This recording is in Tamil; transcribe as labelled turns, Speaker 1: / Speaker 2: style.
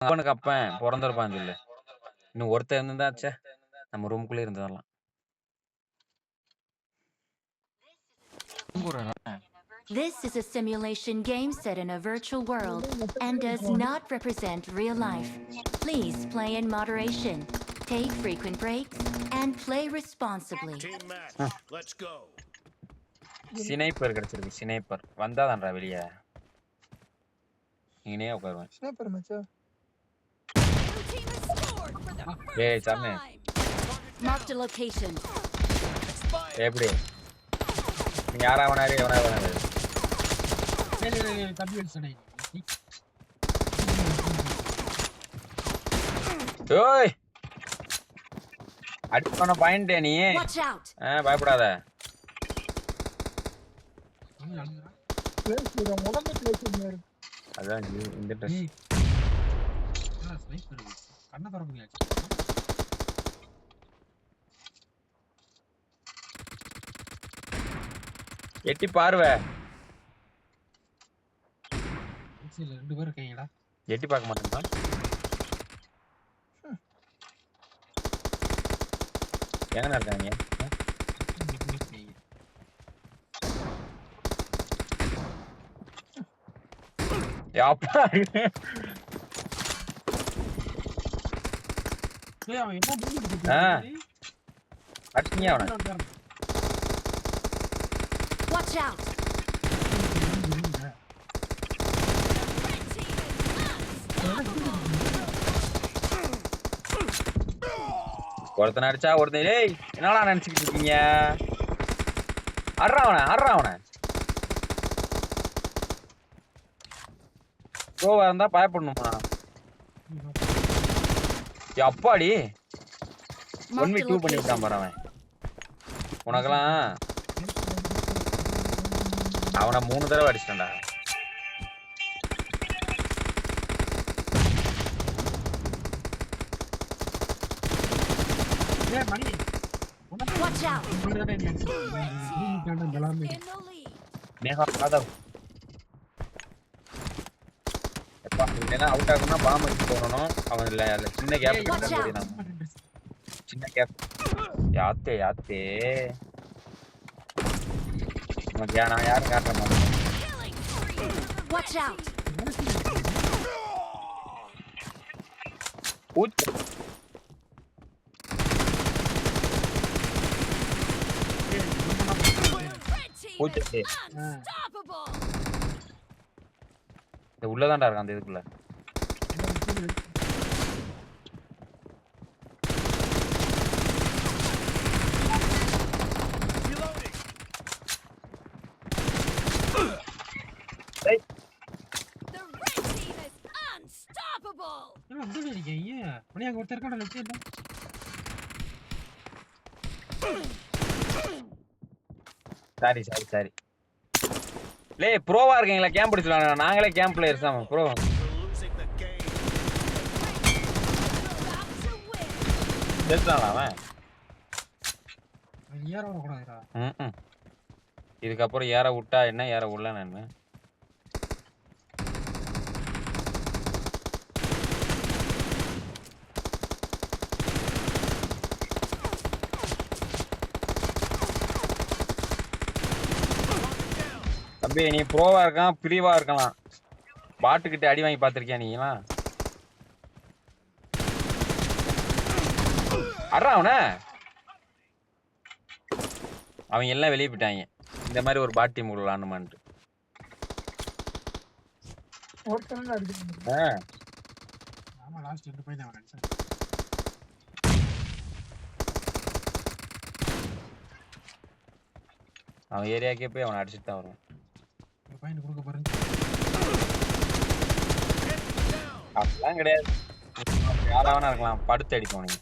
Speaker 1: அவனுக்கு அப்பன் பொறந்திருப்பான் சொல்லு. இன்னும் ஒருத்தன் இருந்திருந்தா, ச்சே! நம்ம ரூம்குள்ளயே இருந்துரலாம்.
Speaker 2: This is a simulation game set in a virtual world and does not represent real life. Please play in moderation, take frequent breaks, and play responsibly.
Speaker 3: Team match. Let's go.
Speaker 1: சினைப்பர் கிடைச்சிருக்கு சினைப்பர் வந்தாதான்டா வெளிய இங்கனே உட்காருவேன்
Speaker 4: ஸ்னைப்பர் மச்சா
Speaker 1: ஏய் சாமி
Speaker 2: Marked a location.
Speaker 1: எப்படி? நீ யாரா வேணாரு எவனா வேணாரு ஓய் அடிப்பான பாயிண்ட் நீ.
Speaker 2: Watch out!
Speaker 1: ஆ, பயப்படாத. அதான் நீ இந்த ட்ரெஸ்
Speaker 5: கண்ணை திற முடியாது
Speaker 1: எட்டி பார்வை.
Speaker 5: ரெண்டு பேரும் இருக்கீங்கடா.
Speaker 1: எட்டி பார்க்க மாட்டேன்டா. எங்க இருக்காங்க? அப்பா
Speaker 5: அவன் என்ன
Speaker 1: ஆ.
Speaker 5: இருக்கான்
Speaker 1: அடிச்சீங்க அவனை?
Speaker 2: Watch out!
Speaker 1: ஒருத்தனை அடிச்சா ஒருத்தன் ஏய் என்னடா நினைச்சுக்கிட்டு இருக்கீங்க? அட்றா அவனை அட்றா அவனை. கோவா இருந்தா பயப்படணுமா? அப்பாடி. ஒன் வி டூ பண்ணி விட்டான்
Speaker 2: location.
Speaker 1: பாரு அவன். உனக்கெல்லாம் அவனை மூணு தடவை அடிச்சிட்டேன்டா.
Speaker 2: Watch out!
Speaker 1: இல்லைன்னா அவுட் ஆகணும்னா பாம்பு வச்சு போடணும். அவன் இல்ல இல்ல சின்ன கேப். சின்ன கேப் யாத்தே யாத்தே. நான் யாரும் காட்ட மாட்டேன். ஊச்சு இந்த உள்ளதான்டா இருக்கான் அந்த இதுக்குள்ள.
Speaker 5: ஒருத்தர் இருக்கான லெஃப்ட் சைடுல
Speaker 1: சாரி சாரி சாரி. லே ப்ரோவா இருக்கீங்களா கேம்ப் அடிச்சுலாம் நாங்களே கேம்ப் பிளேயர்ஸ் தான் ப்ரோ. ஜெயிச்சான் அவன்.
Speaker 5: ஏற விடக்கூடாதுடா.
Speaker 1: ம்ம். இதுக்கப்புறம் ஏற விட்டா என்ன? ஏற விடல நான் தம்பி நீ ப்ரோவா இருக்கான் பிரிவா இருக்கலாம். பாட்டுக்கிட்ட அடி வாங்கி பார்த்திருக்கியா நீங்களாம் அட்றா அவன. அவங்க எல்லாம் வெளியே போயிட்டாங்க. இந்த மாதிரி ஒரு பாட் டீம் விளாடணுமான்ட்டு
Speaker 5: அவன்
Speaker 1: ஏரியாக்கே போய் அவனை அடிச்சுட்டு தான் வருவான்.
Speaker 5: பாயிண்ட் கொடுக்க பாருங்க
Speaker 1: அதெல்லாம் கிடையாது. யாராவது இருக்கலாம். படுத்து அடிக்கணும்